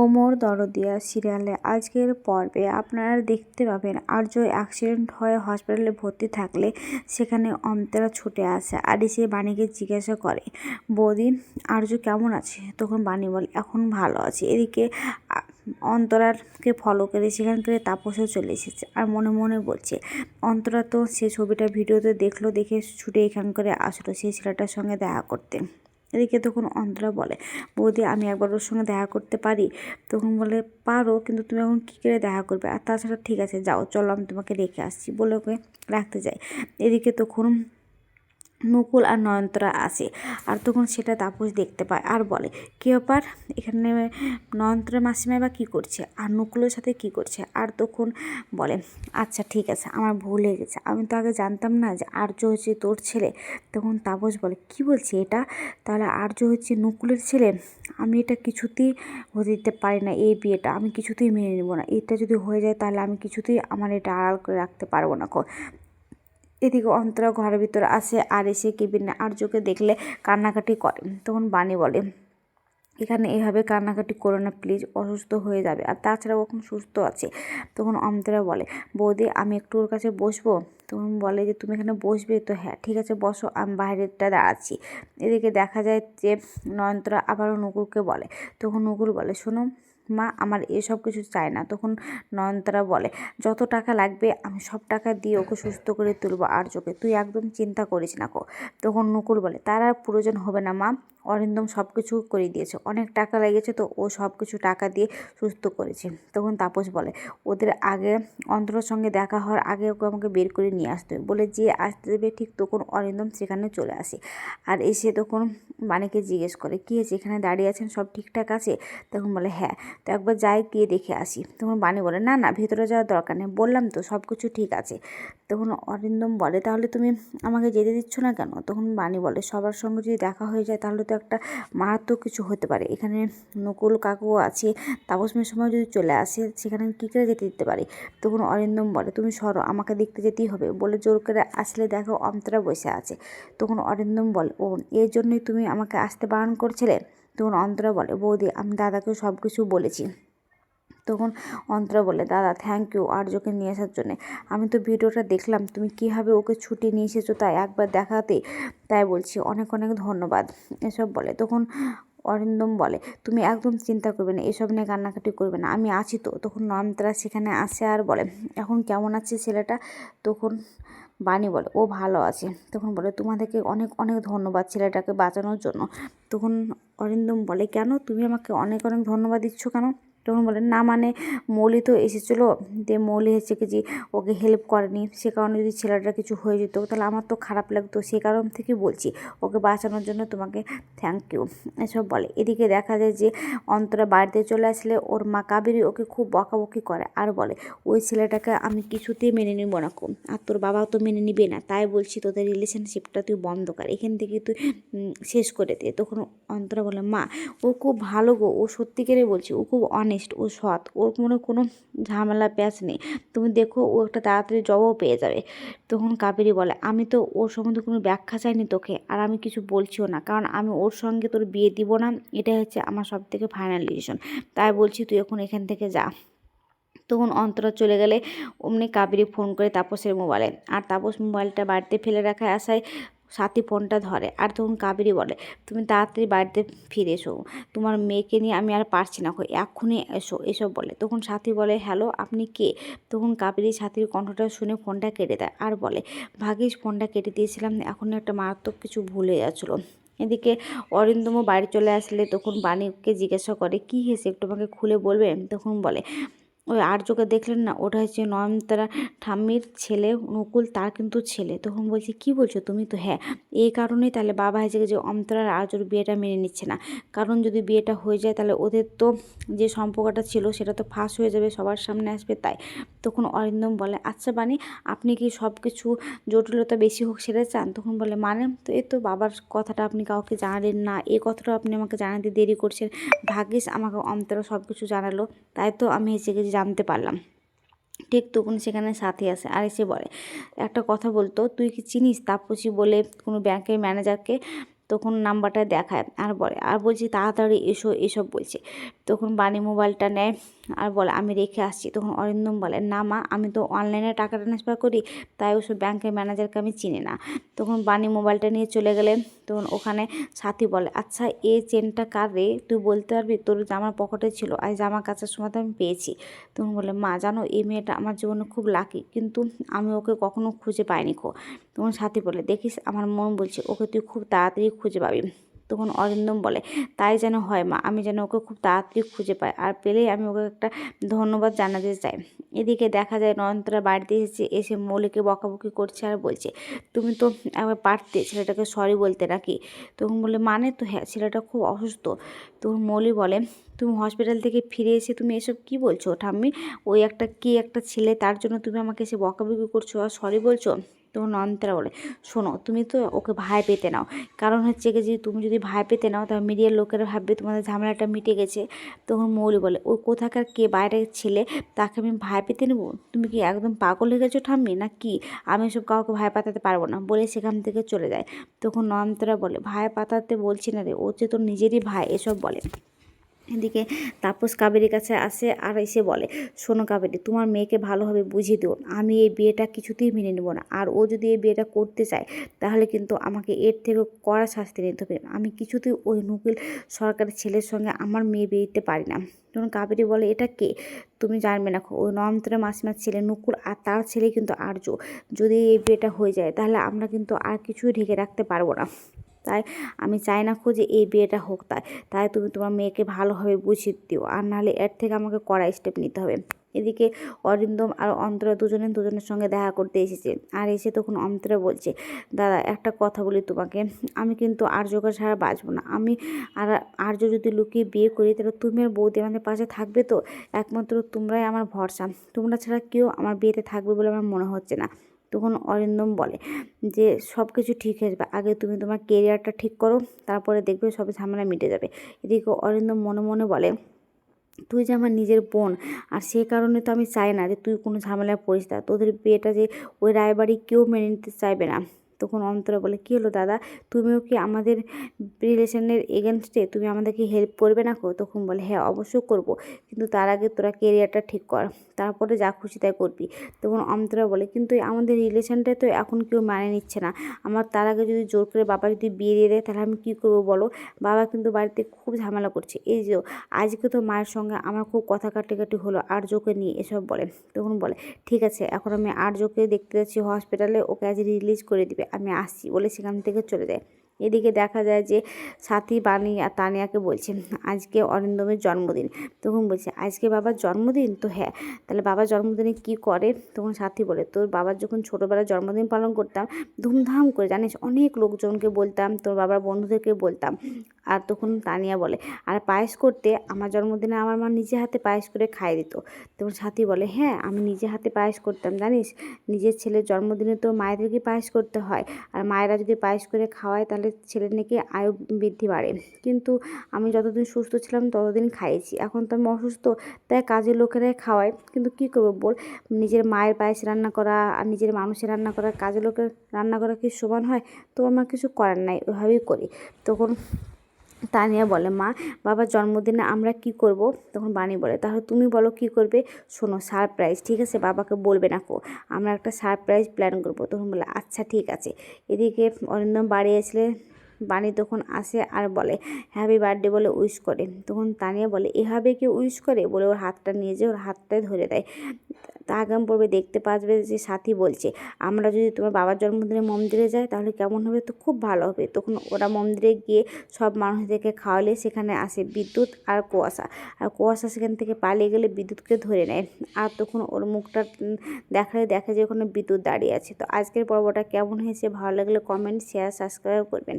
ওমর দরদিয়া সিরিয়ালে। আজকের পর্বে আপনারা দেখতে পাবেন আর্য অ্যাক্সিডেন্ট হয়ে হসপিটালে ভর্তি থাকলে সেখানে অন্তরা ছুটে আসে আর এসে বাণীকে জিজ্ঞাসা করে, বৌদি, আর্য কেমন আছে? তখন বাণী বলে, এখন ভালো আছে। এদিকে অন্তরারকে ফলো করে সেখানকার তাপসও চলে এসেছে আর মনে মনে বলছে, অন্তরা তো সে ছবিটা ভিডিওতে দেখল, দেখে ছুটে এখান করে আসলো সেই ছেলেটার সঙ্গে দেখা করতে। এদিকে তখন অন্তরা বলে, বৌদি, আমি একবার ওর সঙ্গে দেখা করতে পারি? তখন বলে, পারো, কিন্তু তুমি এখন কী করে দেখা করবে? আর তাছাড়া ঠিক আছে, যাও, চলো আমি তোমাকে রেখে আসছি, বলে ওকে রাখতে যাই। এদিকে তখন নকুল আর নয়নতরা আসে। আর তখন সেটা তাপস দেখতে পায় আর বলে, কী ব্যাপার? এখানে নয়নতরা মাসিমা বা কী করছে? আর নকুলের সাথে কী করছে? আর তখন বলে আচ্ছা ঠিক আছে, আমার ভুল হয়ে গেছে। আমি তো আগে জানতাম না যে আর্য হচ্ছে তোর ছেলে। তখন তাপস বলে, কি বলছে এটা? তাহলে আর্য হচ্ছে নকুলের ছেলে? আমি এটা কিছুতেই হতে দিতে পারি না এই বিয়েটা। আমি কিছুতেই মেনে নেব না। এটা যদি হয়ে যায় তাহলে আমি কিছুতেই আমার এটা আড়াল করে রাখতে পারব না এদিকে অন্তরা ঘরের ভিতরে আসে আর এসে কেবিনে আর্যকে দেখলে কান্নাকাটি করে। তখন বাণী বলে, এখানে এভাবে কান্নাকাটি করো না, প্লিজ। অসুস্থ হয়ে যাবে। আর তাছাড়াও এখন সুস্থ আছে। তখন অন্তরা বলে, বৌদি, আমি একটু ওর কাছে বসবো? তখন বলে যে, তুমি এখানে বসবে তো? হ্যাঁ ঠিক আছে, বসো। আমি বাইরেরটা দাঁড়াচ্ছি। এদিকে দেখা যায় যে, নয়নতরা আবারও নুকুরকে বলে। তখন নুকুর বলে, শোনো মা আমার এসব কিছু চায় না। তখন নয়নতারা বলে, যত টাকা লাগবে, আমি সব টাকা দিয়ে ওকে সুস্থ করে তুলবো আর্যকে তুই একদম চিন্তা করিস না কো। তখন নকুল বলে, তার আর প্রয়োজন হবে না মা। অরিন্দম সব কিছু করে দিয়েছে। অনেক টাকা লেগেছে তো ও সব কিছু টাকা দিয়ে সুস্থ করেছে। তখন তাপস বলে, ওদের আগে অন্তরের সঙ্গে দেখা হওয়ার আগে ওকে আমাকে বের করে নিয়ে আসতে হবে। বলে, যে আসতে দেবে ঠিক তখন অরিন্দম সেখানে চলে আসে। আর এসে তখন বাণীকে জিজ্ঞেস করে, কী হয়েছে? এখানে দাঁড়িয়ে আছেন? সব ঠিকঠাক আছে? তখন বলে হ্যাঁ তো একবার যাই গিয়ে দেখে আসি। তখন বাণী বলে, না না, ভেতরে যাওয়ার দরকার নেই। বললাম তো সব কিছু ঠিক আছে। তখন অরিন্দম বলে, তাহলে তুমি আমাকে যেতে দিচ্ছ না কেন? তখন বাণী বলে, সবার সঙ্গে যদি দেখা হয়ে যায় তাহলে তো একটা মারাত্মক কিছু হতে পারে। এখানে নকুল কাকুও আছে, তাপসমের সময় যদি চলে আসে, সেখানে কী করে যেতে দিতে পারি? তখন অরিন্দম বলে, তুমি সরো, আমাকে দেখতে যেতেই হবে। বলে জোর করে আসলে দেখো অন্তরা বসে আছে। তখন অরিন্দম বলে, ও, এর জন্যই তুমি আমাকে আসতে বারণ করছিলে? তখন অন্তরা বলে, বৌদি, আমি দাদাকে সব কিছু বলেছি। তখন অন্তরা বলে, দাদা থ্যাংক ইউ আর্যকে নিয়ে আসার জন্যে। আমি তো ভিডিওটা দেখলাম, তুমি কীভাবে ওকে ছুটি নিয়ে এসেছ তাই একবার দেখাতে? তাই বলছি, অনেক অনেক ধন্যবাদ। এসব বলে। তখন অরিন্দম বলে, তুমি একদম চিন্তা করবে না, এসব নিয়ে কান্নাকাটি করবে না, আমি আছি তো। তখন নয়নতারা সেখানে আসে আর বলে, এখন কেমন আছে ছেলেটা? তখন বাণী বলে, ও ভালো আছে। তখন বলে, তোমাদেরকে অনেক অনেক ধন্যবাদ ছেলেটাকে বাঁচানোর জন্য। তখন অরিন্দম বলে, কেন? তুমি আমাকে অনেক অনেক ধন্যবাদ দিচ্ছ কেন? তখন বলে, না মানে মৌলি তো এসেছিল যে মৌলি হচ্ছে কি যে ওকে হেল্প করেনি, সে কারণে যদি ছেলেটা কিছু হয়ে যেত, তাহলে আমার তো খারাপ লাগতো, সে কারণ থেকে বলছি, ওকে বাঁচানোর জন্য তোমাকে থ্যাংক ইউ এসব বলে। এদিকে দেখা যায় যে অন্তরা বাড়িতে চলে আসলে ওর মা কাবেরি ওকে খুব বকাবকি করে আর বলে, ওই ছেলেটাকে আমি কিছুতেই মেনে নিব না কো, আর তোর বাবাও তো মেনে নিবে না, তাই বলছি তোদের রিলেশনশিপটা তুই বন্ধ কর, এখান থেকে তুই শেষ করে দে। তখন অন্তরা বলে, মা, ও খুব ভালো গো, ও সত্যিকারে বলছি, ও খুব অনেস্ট ও সৎ। ওর মনে কোনো ঝামেলা প্যাচ নেই। তুমি দেখো, ও একটা তাড়াতাড়ি জবও পেয়ে যাবে। তখন কাবেরি বলে, আমি তো ওর সম্বন্ধে কোনো ব্যাখ্যা চাইনি তোকে, আর আমি কিছু বলছিও না। কারণ আমি ওর সঙ্গে তোর বিয়ে দিব না, এটাই হচ্ছে আমার সব থেকে ফাইনাল ডিসিশন তাই বলছি, তুই এখন এখান থেকে যা। তখন অন্তরা চলে গেলে, অমনি কাবেরি ফোন করে তাপসের মোবাইলে আর তাপস মোবাইলটা বাড়িতে ফেলে রাখায় আসায় সাথী ফোনটা ধরে আর তখন কাবেরি বলে, তুমি তাড়াতাড়ি বাড়িতে ফিরে এসো। তোমার মেয়েকে নিয়ে আমি আর পারছি না। এক্ষুনি এসো। এসব বলে। তখন সাথী বলে, হ্যালো, আপনি কে? তখন কাবেরি সাথীর কণ্ঠটা শুনে ফোনটা কেটে দেয় আর বলে ভাগিস ফোনটা কেটে দিয়েছিলাম। এখন একটা মারাত্মক কিছু ভুলে যাচ্ছিল। এদিকে অরিন্দমও বাড়ি চলে আসলে তখন বাণীকে জিজ্ঞাসা করে, কী হয়েছে? একটু আমাকে খুলে বলবে তখন বলে ওই আর্যকে দেখলেন না, ওটা হচ্ছে নয়নতারা ঠাম্মির ছেলে, নকুল তার কিন্তু ছেলে। তখন বলছি, কি বলছো তুমি তো? হ্যাঁ এই কারণেই তাহলে বাবা হয়েছে যে অন্তরার আর্যর বিয়েটা মেনে নিচ্ছে না। কারণ যদি বিয়েটা হয়ে যায় তাহলে ওদের তো যে সম্পর্কটা ছিল সেটা তো ফাঁস হয়ে যাবে, সবার সামনে আসবে তাই। তখন অরিন্দম বলে আচ্ছা বানি আপনি কি সব কিছু জটিলতা বেশি হোক সেটা চান? তখন বলে মানে তো এ তো বাবার কথাটা আপনি কাউকে জানালেন না, এই কথাটা আপনি আমাকে জানাতে দেরি করছেন। ভাগ্যিস আমাকে অন্তরা সব কিছু জানালো, তাই তো আমি এসে গেছি জানতে পারলাম। ঠিক তখন সেখানে সাথে আসে আর এসে বলে, একটা কথা বলতো, তুই কি চিনিস? তাপসী বলে, কোনো ব্যাংকের ম্যানেজারকে তখন নাম্বারটা দেখায়। আর বলে, আর বলছি, তাড়াতাড়ি এসো, এসব বলছে। তখন বাণী মোবাইলটা নেয় আর বলে, আমি রেখে আসছি। তখন অরিন্দম বলে, না মা, আমি তো অনলাইনে টাকা ট্রান্সফার করি, তাই ওসব ব্যাংকের ম্যানেজারকে আমি চিনি না। তখন বাণী মোবাইলটা নিয়ে চলে গেলেন। তখন ওখানে সাথী বলে আচ্ছা এ চেনটা কার রে? তুই বলতে পারবি, তোর জামার পকেটে ছিল, আর জামা কাচার সময় তো আমি পেয়েছি। তখন বলে, মা, জানো, এই মেয়েটা আমার জীবনে খুব লাকি কিন্তু আমি ওকে কখনো খুঁজে পাইনি খো। তখন সাথী বলে, দেখিস, আমার মন বলছে, ওকে তুই খুব তাড়াতাড়ি খুঁজে পাবি। তখন অরিন্দম বলে, তাই যেন হয় মা, আমি যেন ওকে খুব তাড়াতাড়ি খুঁজে পাই আর পেলেই আমি ওকে একটা ধন্যবাদ জানাতে চাই। এদিকে দেখা যায় নয়নতারা বাড়িতে এসেছে, এসে মৌলিকে বকাবকি করছে আর বলছে, তুমি তো একবার পারতে ছেলেটাকে সরি বলতে নাকি? তখন বলে মানে তো হ্যাঁ ছেলেটা খুব অসুস্থ। তখন মৌলি বলে, তুমি হসপিটাল থেকে ফিরে এসে তুমি এসব কি বলছো? ঠাম্মি, ওই একটা কি একটা ছেলে, তার জন্য তুমি আমাকে এসে বকাবকি করছ আর সরি বলছো? তখন নয়নতারা বলে। শোনো, তুমি তো ওকে ভাই পেতে নাও। কারণ হচ্ছে কি, যে তুমি যদি ভাই পেতে নাও, তাহলে মিডিয়ার লোকেরা ভাববে তোমাদের ঝামেলাটা মিটে গেছে। তখন মৌলি বলে, ওই কোথাকার কে? বাইরের ছেলে, তাকে আমি ভাই পেতে নেব? তুমি কি একদম পাগল হয়ে গেছো ঠাম্মি, না কি? আমি সব কাউকে ভাই পাতাতে পারব না। বলে সেখান থেকে চলে যায়। তখন নয়নতারা বলে ভাই পাতাতে বলছি না রে, ও যে তোর নিজেরই ভাই, এসব বলে। এদিকে তাপস কাবেরির কাছে আসে আর এসে বলে, শোনো কাবেরি, তোমার মেয়েকে ভালোভাবে বুঝিয়ে দিও। আমি এই বিয়েটা কিছুতেই মেনে নেব না। আর ও যদি এই বিয়েটা করতে চায়, তাহলে কিন্তু আমাকে এর থেকে কড়া শাস্তি নিতে হবে। আমি কিছুতেই ওই নুকিল সরকারের ছেলের সঙ্গে আমার মেয়ে বিয়ে দিতে পারি না। তখন কাবেরি বলে, এটা কে? তুমি জানবে না। ওই নয়নতরা মাসিমার ছেলে নুকুল আর তার ছেলে কিন্তু আর্য যদি এই বিয়েটা হয়ে যায়, তাহলে আমরা কিন্তু আর কিছুই ঢেকে রাখতে পারব না। তাই আমি চাই না খুঁজে এই বিয়েটা হোক, তাই তাই তুমি তোমার মেয়েকে ভালোভাবে বুঝিয়ে দিও। আর নাহলে এর থেকে আমাকে কড়া স্টেপ নিতে হবে। এদিকে অরিন্দম আর অন্তরা দুজনে দুজনের সঙ্গে দেখা করতে এসেছে। আর এসে তখন অন্তরা বলছে, দাদা, একটা কথা বলি তোমাকে। আমি কিন্তু আর্যকে ছাড়া বাঁচবো না। আমি আর আর্য যদি লুকিয়ে বিয়ে করি, তাহলে তুমি আর বৌদি আমাদের পাশে থাকবে তো? একমাত্র তোমরাই আমার ভরসা। তোমরা ছাড়া কেউ আমার বিয়েতে থাকবে বলে আমার মনে হচ্ছে না। তখন অরিন্দম বলে যে, সব কিছু ঠিক হয়ে যাবে। আগে তুমি তোমার কেরিয়ারটা ঠিক করো, তারপরে দেখবে সব ঝামেলা মিটে যাবে। এদিকে অরিন্দম মনে মনে বলে, তুই যে আমার নিজের বোন, আর সে কারণে তো আমি চাই না যে তুই কোনো ঝামেলায় পড়িস না। তোদের বিয়েটা যে ওই রায়বাড়ি কেউ মেনে নিতে চাইবে না। তখন অন্তরা বলে, কী হলো দাদা? তুমিও কি আমাদের রিলেশনের এগেনস্টে তুমি আমাদেরকে হেল্প করবে না কো? তখন বলে হ্যাঁ অবশ্যই করব, কিন্তু তার আগে তোরা কেরিয়ারটা ঠিক কর, তারপরে যা খুশি তাই করবি। তখন অন্তরা বলে, কিন্তু আমাদের রিলেশনটা তো এখন কেউ মানে নিচ্ছে না। আমার তার আগে যদি জোর করে বাবা যদি বিয়ে দিয়ে দেয়, তাহলে আমি কী করব বলো? বাবা কিন্তু বাড়িতে খুব ঝামেলা করছে। এই যে, আজকে তো মায়ের সঙ্গে আমার খুব কথা কাটি হলো আর্যকে নিয়ে এসব বলে। তখন বলে, ঠিক আছে, এখন আমি আর্যকে দেখতে যাচ্ছি হসপিটালে ওকে আজ রিলিজ করে দিবে। আমি আসছি বলে সেখান থেকে চলে যায়। এদিকে দেখা যায় যে সাথী বানি আর তানিয়াকে বলছে, আজকে অরিন্দমের জন্মদিন। তখন বলছে, আজকে বাবার জন্মদিন? তো হ্যাঁ। তাহলে বাবার জন্মদিনে কি করে? তখন সাথী বলে, তোর বাবার যখন ছোটোবেলায় জন্মদিন পালন করতাম, ধুমধাম করে, জানিস, অনেক লোকজনকে বলতাম, তোর বাবার বন্ধুদেরকে বলতাম। আর তখন তানিয়া বলে, আর পায়েস করতে আমার জন্মদিনে আমার মা নিজে হাতে পায়েস করে খাইয়ে দিত। তখন সাথী বলে হ্যাঁ আমি নিজে হাতে পায়েস করতাম, জানিস? নিজের ছেলের জন্মদিনে তো মায়েদেরকে পায়েস করতে হয়। আর মায়েরা যদি পায়েস করে খাওয়ায়, তাহলে ছেলের নাকি আয়ু বৃদ্ধি বাড়ে। কিন্তু আমি যতদিন সুস্থ ছিলাম, ততদিন খাইয়েছি। এখন তো আমি অসুস্থ, তাই কাজের লোকেরাই খাওয়ায়। কিন্তু কী করব বল? নিজের মায়ের পায়েস রান্না করা আর নিজের মানুষের রান্না করা, কাজের লোকের রান্না করা কি সমান হয়? তো আমার কিছু করার নাই, ওইভাবেই করি। তখন তানিয়া বলে, মা, বাবার জন্মদিনে আমরা কি করব? তখন বাণী বলে, তাহলে তুমি বলো কি করবে? শোনো সারপ্রাইজ ঠিক আছে? বাবাকে বলবে না কো, আমরা একটা সারপ্রাইজ প্ল্যান করব। তখন বলে আচ্ছা ঠিক আছে। এদিকে অরিন্দম বাড়ি আসলে বাণী তখন আসে আর বলে হ্যাপি বার্থডে বলে উইশ করে। তখন তানিয়া বলে, এভাবে কেউ উইশ করে? বলে, ওর হাতটা নিয়ে যে ওর হাতটায় ধরে দেয়। তা আগাম পর্বে দেখতে পাবে যে সাথী বলছে। আমরা যদি তোমার বাবার জন্মদিনে মন্দিরে যাই, তাহলে কেমন হবে? তো খুব ভালো হবে। তখন ওরা মন্দিরে গিয়ে সব মানুষদেরকে খাওয়ালে, সেখানে আসে বিদ্যুৎ আর কুয়াশা। আর কুয়াশা সেখান থেকে পালিয়ে গেলে বিদ্যুৎকে ধরে নেয়। আর তখন ওর মুখটা দেখালে দেখা যায় ওখানে বিদ্যুৎ দাঁড়িয়ে আছে। তো আজকের পর্বটা কেমন হয়েছে? ভালো লাগলে কমেন্ট শেয়ার সাবস্ক্রাইব করবেন।